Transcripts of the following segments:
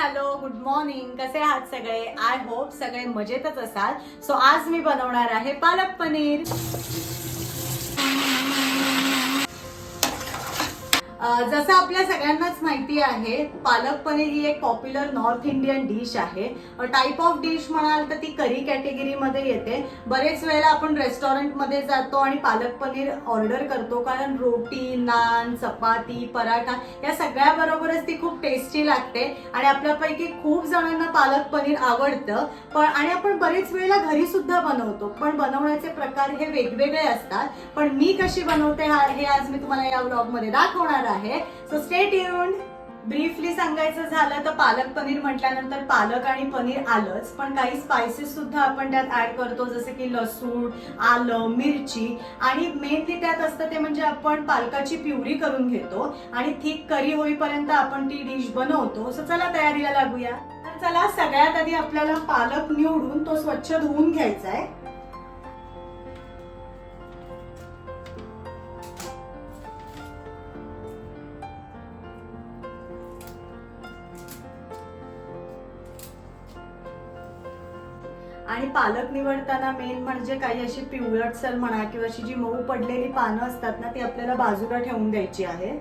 Hello good morning. कसे आहात सगळे? आय होप सगळे मजेतच असाल. सो आज मी बनवणार आहे पालक पनीर. जसं आपल्या सगळ्यांनाच माहिती आहे पालक पनीर ही एक पॉप्युलर नॉर्थ इंडियन डिश आहे. टाईप ऑफ डिश म्हणाल तर ती करी कॅटेगरीमध्ये येते. बरेच वेळेला आपण रेस्टॉरंटमध्ये जातो आणि पालक पनीर ऑर्डर करतो कारण रोटी नान चपाती पराठा या सगळ्या बरोबरच ती खूप टेस्टी लागते. आणि आपल्यापैकी खूप जणांना पालक पनीर आवडतं. पण आणि आपण बरेच वेळेला घरी सुद्धा बनवतो. पण बनवण्याचे प्रकार हे वेगवेगळे असतात. पण मी कशी बनवते हा हे आज मी तुम्हाला या ब्लॉगमध्ये दाखवणार आहे. सो स्टेट येऊन ब्रीफली सांगायचं झालं तर पालक पनीर म्हटल्यानंतर पालक आणि पनीर आलंच पण काही स्पायसेस सुद्धा आपण त्यात ऍड करतो जसं की लसूण आलं मिरची. आणि मेनली त्यात असतं ते म्हणजे आपण पालकाची प्युरी करून घेतो आणि थिक करी होईपर्यंत आपण ती डिश बनवतो. सो चला तयारीला लागूया. तर चला सगळ्यात आधी आपल्याला पालक निवडून तो स्वच्छ धुवून घ्यायचा आहे आणि पालक निवडताना मेन म्हणजे काही अशी पिवळटसर म्हणा किंवा अशी जी मऊ पडलेली पानं असतात ना ती आपल्याला बाजूला ठेवून द्यायची आहे.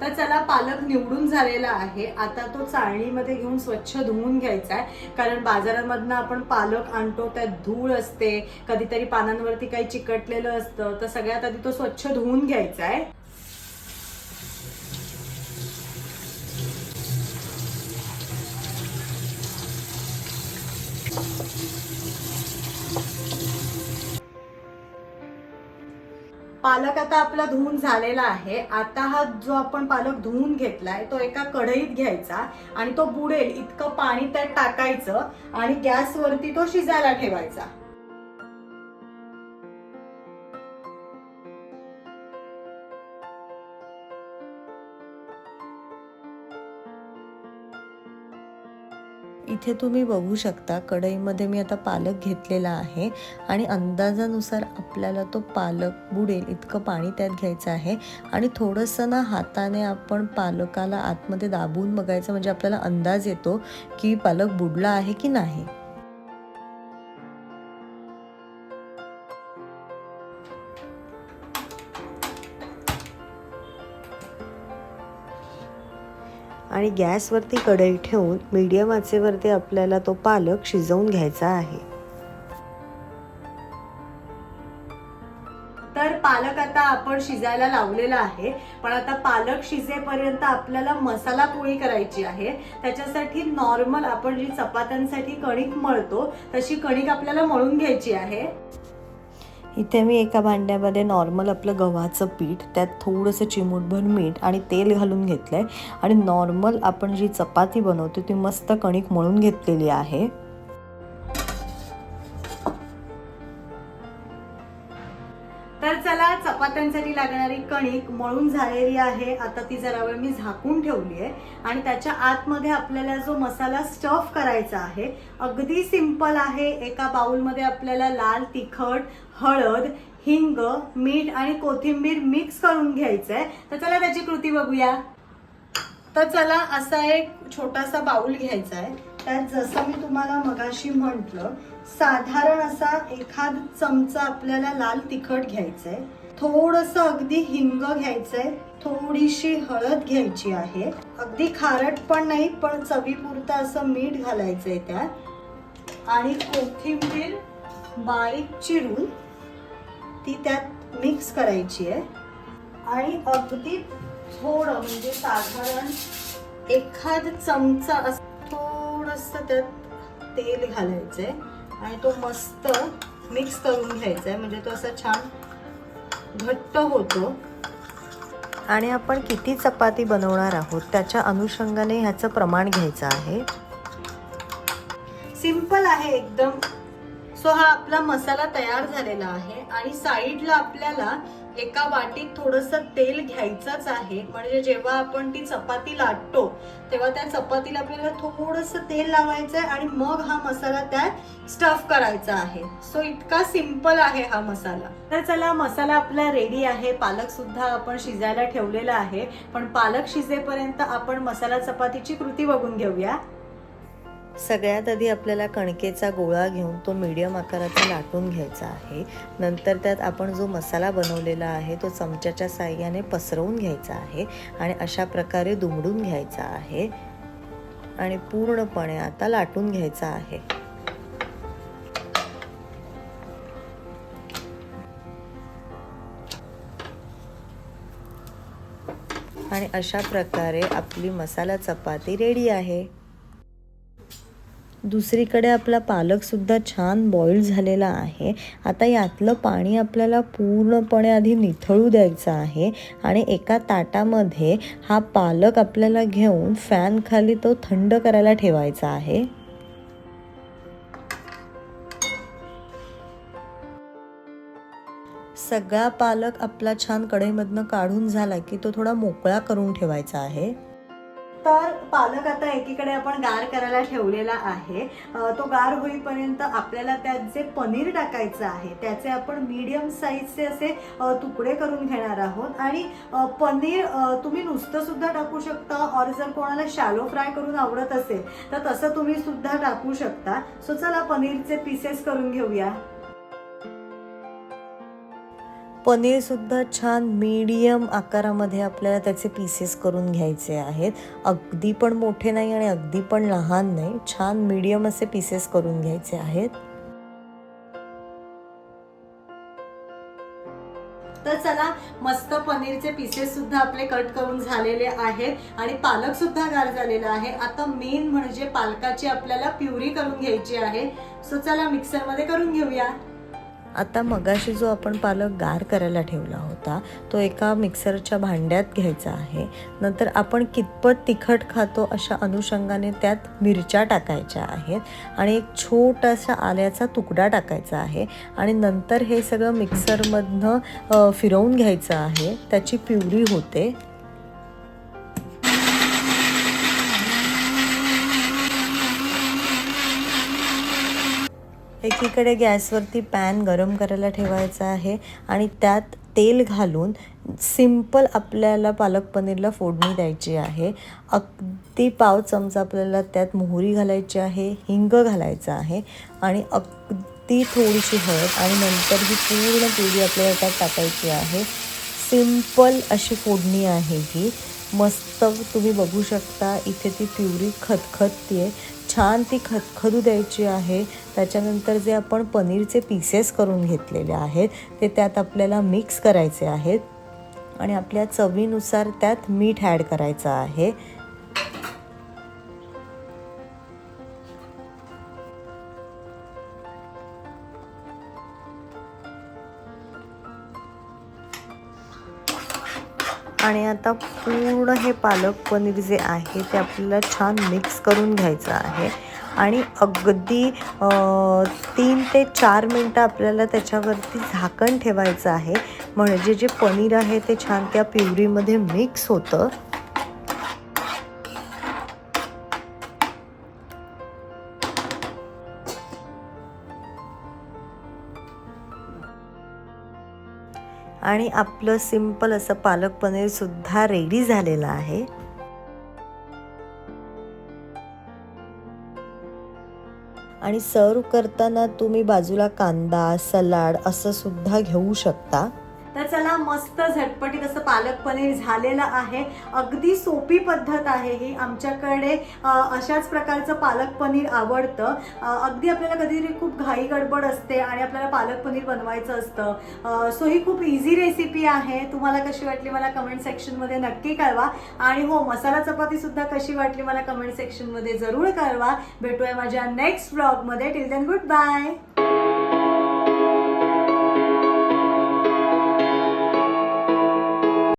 तर चला पालक निवडून झालेला आहे. आता तो चाळणीमध्ये घेऊन स्वच्छ धुवून घ्यायचा आहे. कारण बाजारामधनं आपण पालक आणतो त्यात धूळ असते कधीतरी पानांवरती काही चिकटलेलं असतं तर सगळ्यात आधी तो स्वच्छ धुवून घ्यायचा आहे. पालक आता आपला धुवून झालेला आहे. आता हा जो आपण पालक धुवून घेतलाय तो एका कढईत घ्यायचा आणि तो बुडेल इतकं पाणी त्यात टाकायचं आणि गॅसवरती तो शिजायला ठेवायचा. इथे तुम्ही बघू शकता कढईमध्ये मी आता पालक घेतलेला आहे आणि अंदाजानुसार आपल्याला तो पालक बुडेल इतकं पाणी त्यात घ्यायचं आहे. आणि थोडंसं ना हाताने आपण पालकाला आतमध्ये दाबून बघायचं म्हणजे आपल्याला अंदाज येतो की पालक बुडला आहे की नाही. आणि गॅसवरती कढई ठेवून मीडियम आचेवरती आपल्याला तो पालक शिजवून घ्यायचा आहे. तर पालक आता आपण शिजायला लावलेला आहे पण आता पालक शिजेपर्यंत आपल्याला मसाला पोळी करायची आहे. त्याच्यासाठी नॉर्मल आपण जी चपात्यांसाठी कणिक मळतो तशी कणिक आपल्याला मळून घ्यायची आहे. इथे मी एका भांड्यामध्ये नॉर्मल आपलं गव्हाचं पीठ त्यात थोडंसं चिमूटभर मीठ आणि तेल घालून घेतलं आहे आणि नॉर्मल आपण जी चपाती बनवतो ती मस्त कणिक मळून घेतलेली आहे. लागणारी कणिक मळून झालेली आहे. आता ती जरा वेळ मी झाकून ठेवली आहे. आणि त्याच्या आतमध्ये आपल्याला जो मसाला स्टफ करायचा आहे अगदी सिंपल आहे. एका बाउलमध्ये आपल्याला लाल तिखट हळद हिंग मीठ आणि कोथिंबीर मिक्स करून घ्यायचं आहे तर चला त्याची कृती बघूया. तर चला असा एक छोटासा बाउल घ्यायचा आहे. त्यात जसं मी तुम्हाला मगाशी म्हटलं साधारण असा एखाद चमचा आपल्याला लाल तिखट घ्यायचंय. थोडंसं अगदी हिंग घ्यायचंय थोडीशी हळद घ्यायची आहे. अगदी खारट पण नाही पण चवीपुरतं असं मीठ घालायचंय त्यात. आणि कोथिंबीर बारीक चिरून ती त्यात मिक्स करायची आहे. आणि अगदी थोडं म्हणजे साधारण एखाद चमचा असं थोडंसं त्यात तेल घालायचंय. आणि तो मस्त मिक्स करून घ्यायचा आहे म्हणजे तो असा छान घट्ट होतो. आणि आपण किती चपाती बनवणार आहोत त्याच्या अनुषंगाने ह्याचं प्रमाण घ्यायचं आहे. सिंपल आहे एकदम. सो हा आपला मसाला तयार झालेला आहे आणि साईडला आपल्याला एका वाटीत थोडंसं तेल घ्यायचंच आहे. म्हणजे जेव्हा आपण ती चपाती लाटतो तेव्हा त्या चपातीला आपल्याला थोडंसं तेल लावायचं आहे आणि मग हा मसाला त्यात स्टफ करायचा आहे. सो इतका सिंपल आहे हा मसाला. तर चला मसाला आपला रेडी आहे. पालक सुद्धा आपण शिजायला ठेवलेला आहे. पण पालक शिजेपर्यंत आपण मसाला चपातीची कृती बघून घेऊया. सगळ्यात आधी आपल्याला कणकेचा गोळा घेऊन तो मीडियम आकाराचा लाटून घ्यायचा आहे. नंतर त्यात आपण जो मसाला बनवलेला आहे तो चमच्याच्या साह्याने पसरवून घ्यायचा आहे आणि अशा प्रकारे दुमडून घ्यायचा आहे. आणि पूर्णपणे आता लाटून घ्यायचा आहे. आणि अशा प्रकारे आपली मसाला चपाती रेडी आहे. दुसरीकडे आपला पालकसुद्धा छान बॉईल झालेला आहे. आता यातलं पाणी आपल्याला पूर्णपणे आधी निथळू द्यायचं आहे आणि एका ताटामध्ये हा पालक आपल्याला घेऊन फॅन खाली तो थंड करायला ठेवायचा आहे. सगळा पालक आपला छान कढईमधनं काढून झाला की तो थोडा मोकळा करून ठेवायचा आहे. तर पालक आता एकीकडे आपण गार करायला ठेवलेला आहे. तो गार होईपर्यंत आपल्याला त्यात जे पनीर टाकायचं आहे त्याचे आपण मीडियम साईजचे असे तुकडे करून घेणार आहोत. आणि पनीर तुम्ही नुसतं सुद्धा टाकू शकता और जर कोणाला शॅलो फ्राय करून आवडत असेल तर तसं तुम्ही सुद्धा टाकू शकता. सो चला पनीरचे पीसेस करून घेऊया. पनीर सुद्धा छान मीडियम आकारामध्ये आपल्याला त्याचे पीसेस करून घ्यायचे आहेत. अगदी पण मोठे नाही आणि अगदी पण लहान नाही. छान मीडियम असे पीसेस करून घ्यायचे आहेत. तर चला मस्त पनीरचे पीसेस सुद्धा आपले कट करून झालेले आहेत आणि पालक सुद्धा गार झालेला आहे. आता मेन म्हणजे पालकाची आपल्याला प्युरी करून घ्यायची आहे. सो चला मिक्सरमध्ये करून घेऊया. आता मगाशी जो आपण पालक गार करायला ठेवला होता तो एका मिक्सरच्या भांड्यात घ्यायचा आहे. नंतर आपण कितपत तिखट खातो अशा अनुषंगाने त्यात मिरच्या टाकायच्या आहेत आणि एक छोटासा आल्याचा तुकडा टाकायचा आहे आणि नंतर हे सगळं मिक्सरमधनं फिरवून घ्यायचं आहे. त्याची प्युरी होते. एकीकडे गॅसवरती पॅन गरम करायला ठेवायचा आहे आणि त्यात तेल घालून सिंपल आपल्याला पालक पनीरला फोडणी द्यायची आहे. अगदी पाव चमचा आपल्याला त्यात मोहरी घालायची आहे हिंग घालायचं आहे आणि अगदी थोडीशी हळद आणि नंतर ही पूर्ण पिढी आपल्याला त्यात टाकायची आहे. सिंपल अशी फोडणी आहे ही. मस्त तुम्ही बघू शकता इथे ती प्युरी आहे छान ती खदखदू द्यायची आहे. त्याच्यानंतर जे आपण पनीरचे पीसेस करून घेतलेले आहेत ते त्यात आपल्याला मिक्स करायचे आहेत. आणि आपल्या चवीनुसार त्यात मीठ ॲड करायचं आहे. आणि आता पूर्ण हे पालक पनीर जे आहे ते आपल्याला छान मिक्स करून घ्यायचं आहे. आणि अगदी तीन ते चार मिनटं आपल्याला त्याच्यावरती झाकण ठेवायचं आहे. म्हणजे जे पनीर आहे ते छान त्या प्युरीमध्ये मिक्स होतं. आणि आपलं सिंपल असं पालक पनीर सुद्धा रेडी झालेलं आहे. आणि सर्व करताना तुम्ही बाजूला कांदा सलाड असं सुद्धा घेऊ शकता. तर चला मस्त झटपटीत असं पालक पनीर झालेलं आहे. अगदी सोपी पद्धत आहे ही. आमच्याकडे अशाच प्रकारचं पालक पनीर आवडतं. अगदी आपल्याला कधीतरी खूप घाई गडबड असते आणि आपल्याला पालक पनीर बनवायचं असतं. सो ही खूप इझी रेसिपी आहे. तुम्हाला कशी वाटली मला कमेंट सेक्शनमध्ये नक्की कळवा. आणि हो मसाला चपातीसुद्धा कशी वाटली मला कमेंट सेक्शनमध्ये जरूर कळवा. भेटूया माझ्या नेक्स्ट ब्लॉगमध्ये टिल देन गुड बाय